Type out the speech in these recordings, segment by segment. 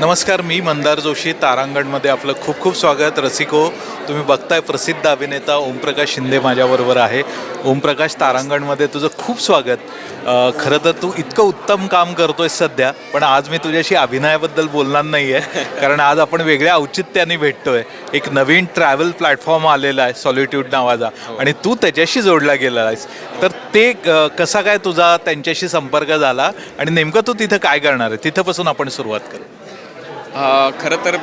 नमस्कार मी मंदार जोशी तारांगणमध्ये आपलं खूप खूप स्वागत. रसिको तुम्ही बघताय प्रसिद्ध अभिनेता ओमप्रकाश शिंदे माझ्याबरोबर आहे. ओमप्रकाश तारांगणमध्ये तुझं खूप स्वागत. खरं तर तू इतकं उत्तम काम करतोय सध्या पण आज मी तुझ्याशी अभिनयाबद्दल बोलणार नाही आहे कारण आज आपण वेगळ्या औचित्याने भेटतोय. एक नवीन ट्रॅव्हल प्लॅटफॉर्म आलेला आहे सॉलिट्यूड नावाचा आणि तू त्याच्याशी जोडला गेला आहेस. तर ते कसा काय तुझा त्यांच्याशी संपर्क झाला आणि नेमकं तू तिथं काय करणार आहे? तिथंपासून आपण सुरुवात करू. खरं तर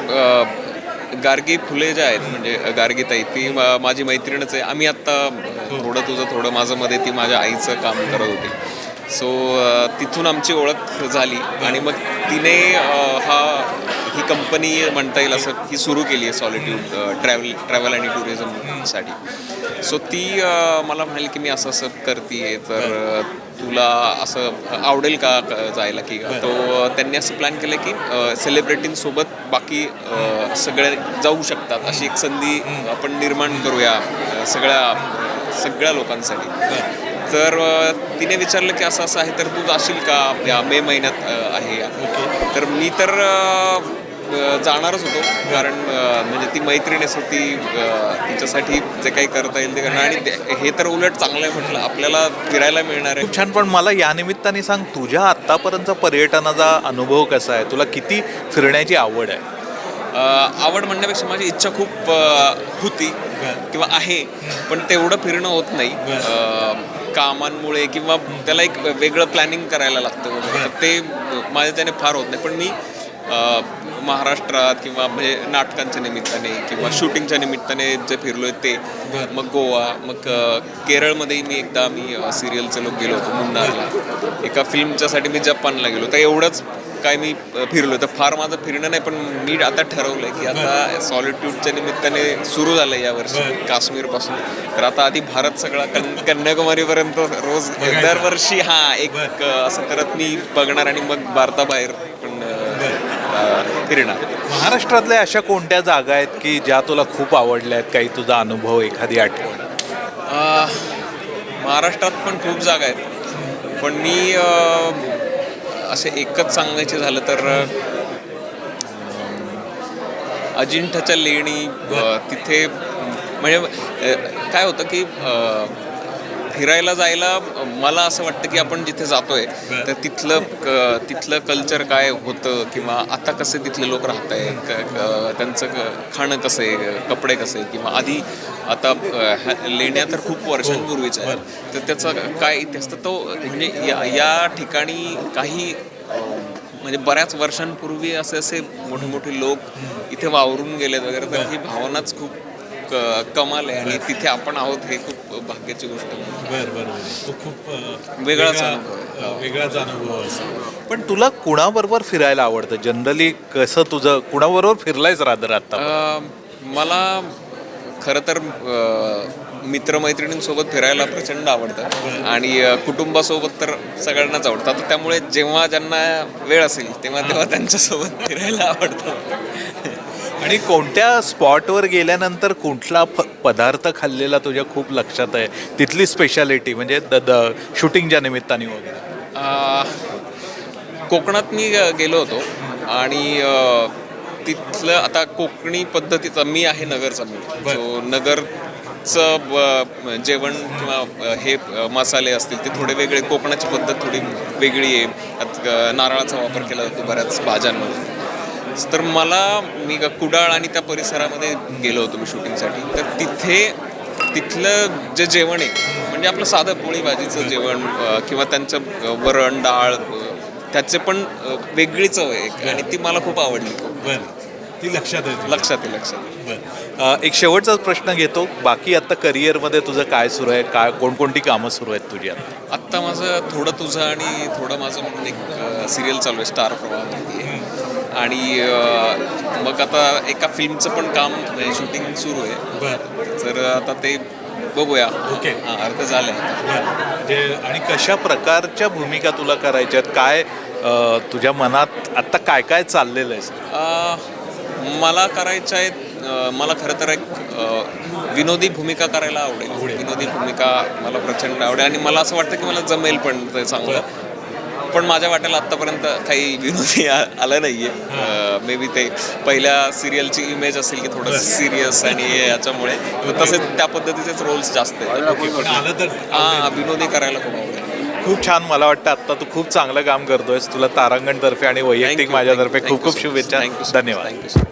गार्गी फुले ज्या आहेत म्हणजे गार्गी ताई ती माझी मैत्रीणच आहे. आम्ही आत्ता थोडं तुझं थोडं माझं मध्ये ती माझ्या आईचं काम करत होती. सो तिथून आमची ओळख झाली आणि मग तिने हा ही कंपनी म्हणता येईल असं ही सुरू केली आहे सॉलिट्यूड ट्रॅव्हल ट्रॅव्हल आणि टुरिझम टुरिझमसाठी सो ती मला म्हणाली की मी असं असं करते तर तुला असं आवडेल का जायला की तो त्यांनी असं प्लॅन केलं की सेलिब्रिटींसोबत बाकी सगळे जाऊ शकतात. अशी एक संधी आपण निर्माण करूया सगळ्या सगळ्या लोकांसाठी. तर तिने विचारलं की असं असं आहे तर तू जाशील का? या मे महिन्यात आहे या. तर मी तर जाणारच होतो. कारण म्हणजे ती मैत्रीणच होती तिच्यासाठी जे काही करता येईल ते करणार आणि हे तर उलट चांगलं आहे म्हटलं. आपल्याला फिरायला मिळणार आहे. छान. पण मला या निमित्ताने सांग तुझ्या आत्तापर्यंतचा पर्यटनाचा अनुभव कसा आहे? तुला किती फिरण्याची आवड आहे? आवड म्हणण्यापेक्षा माझी इच्छा खूप होती. किंवा आहे. पण तेवढं फिरणं होत नाही. कामांमुळे किंवा त्याला एक वेगळं प्लॅनिंग करायला लागतं. वगैरे. ते माझ्या त्याने फार होत नाही. पण मी महाराष्ट्रात किंवा म्हणजे नाटकांच्या निमित्ताने किंवा शूटिंगच्या निमित्ताने जे फिरलोय ते. मग गोवा मग अ, केरळमध्येही मी एकदा मी सिरियलचे लोक गेलो होतो मुन्नारला. एका फिल्मच्यासाठी मी जपानला गेलो तर एवढंच काय मी फिरलो तर फार माझं फिरणं नाही पण मी आता ठरवलंय की आता सॉलिट्यूडच्या निमित्ताने सुरू झालंय या वर्षी काश्मीरपासून तर आता आधी भारत सगळा कन कन्याकुमारीपर्यंत रोज दरवर्षी हा एक असं करत मी बघणार आणि मग भारताबाहेर फिरणार महाराष्ट्रातल्या अशा कोणत्या जागा आहेत की ज्या तुला खूप आवडल्या आहेत काही तुझा अनुभव एखादी आठवण? महाराष्ट्रात पण खूप जागा आहेत. पण मी असे एकच सांगायचे झालं तर अजिंठाच्या अजिंठ्याच्या लेणी तिथे म्हणजे काय होतं की फिरायला जायला मला असं वाटतं की आपण जिथे जातोय तर तिथलं क- तिथलं कल्चर काय होतं किंवा आता कसे तिथले लोक राहत आहेत त्यांचं क- खाणं कसं आहे कपडे कसे किंवा आधी आता लेण्या तर खूप वर्षांपूर्वीच्या आहेत. तर त्याचा काय इतिहास तर तो म्हणजे या या ठिकाणी काही म्हणजे बऱ्याच वर्षांपूर्वी असे असे मोठे मोठे लोक इथे वावरून गेलेत वगैरे तर ही भावनाच खूप क- कमाल आहे आणि तिथे आपण आहोत हे खूप भाग्याची गोष्ट आहे. बर बर तो खूप वेगळाच अनुभव. वेगळाच अनुभव पण तुला कुणाबरोबर फिरायला आवडतं? जनरली कसं तुझं कुणाबरोबर फिरलायच रादर आता मला खरं तर मित्रमैत्रिणींसोबत फिरायला प्रचंड आवडतं. आणि कुटुंबासोबत तर सगळ्यांनाच आवडतं. त्यामुळे जेव्हा ज्यांना वेळ असेल तेव्हा तेव्हा त्यांच्यासोबत फिरायला आवडतं. आणि कोणत्या स्पॉटवर गेल्यानंतर कुठला फ पदार्थ खाल्लेला तुझ्या खूप लक्षात आहे? तिथली स्पेशालिटी म्हणजे द द शूटिंगच्या निमित्ताने वगैरे. कोकणात मी गेलो होतो. आणि तिथलं आता कोकणी पद्धतीचं मी आहे नगरचा मी सो नगरचं ब- जेवण किंवा हे मसाले असतील ते थोडे वेगळे. कोकणाची पद्धत थोडी वेगळी आहे. नारळाचा वापर केला जातो बऱ्याच भाज्यांमध्ये. तर मला मी कुडाळ आणि त्या परिसरामध्ये गेलो होतो मी शूटिंगसाठी. तर तिथे तिथलं जे जेवण आहे म्हणजे आपलं साधं पोळी भाजीचं जेवण किंवा त्यांचं वरण डाळ त्याचे पण वेगळी चव आहे आणि ती मला खूप आवडली. बरं. ती लक्षात येते लक्षात आहे लक्षात आहे. एक शेवटचा प्रश्न घेतो. बाकी आता करिअरमध्ये तुझं काय सुरू आहे? काय कोणकोणती कामं सुरू आहेत तुझी आता? आत्ता माझं थोडं तुझं आणि थोडं माझं म्हणून एक सिरियल चालू आहे स्टार आहे आणि मग आता एका फिल्मचं पण काम शूटिंग सुरू आहे. बरं. तर आता ते बघूया. ओके. हा, अर्ध झालंय. म्हणजे आणि कशा प्रकारच्या भूमिका तुला करायच्या आहेत? काय तुझ्या मनात आत्ता काय काय चाललेलं आहे? मला करायचं आहे मला खरं तर एक विनोदी भूमिका करायला आवडेल. विनोदी भूमिका मला प्रचंड आवडेल. आणि मला असं वाटतं की मला जमेल पण ते चांगलं. पण माझ्या वाट्याला आत्तापर्यंत काही विनोदी आलं नाहीये. मे बी ते पहिल्या सिरियलची इमेज असेल की थोडं सिरियस आणि हे याच्यामुळे. तर तसे त्या पद्धतीचेच रोल्स जास्त आहेत. पण आलं तर हा विनोदी करायला खूप आवडेल. खूप छान मला वाटतं आत्ता तू खूप चांगलं काम करतोयस. तुला तारांगण तर्फे आणि वैयक्तिक माझ्यातर्फे खूप खूप शुभेच्छा. धन्यवाद. थँक्यू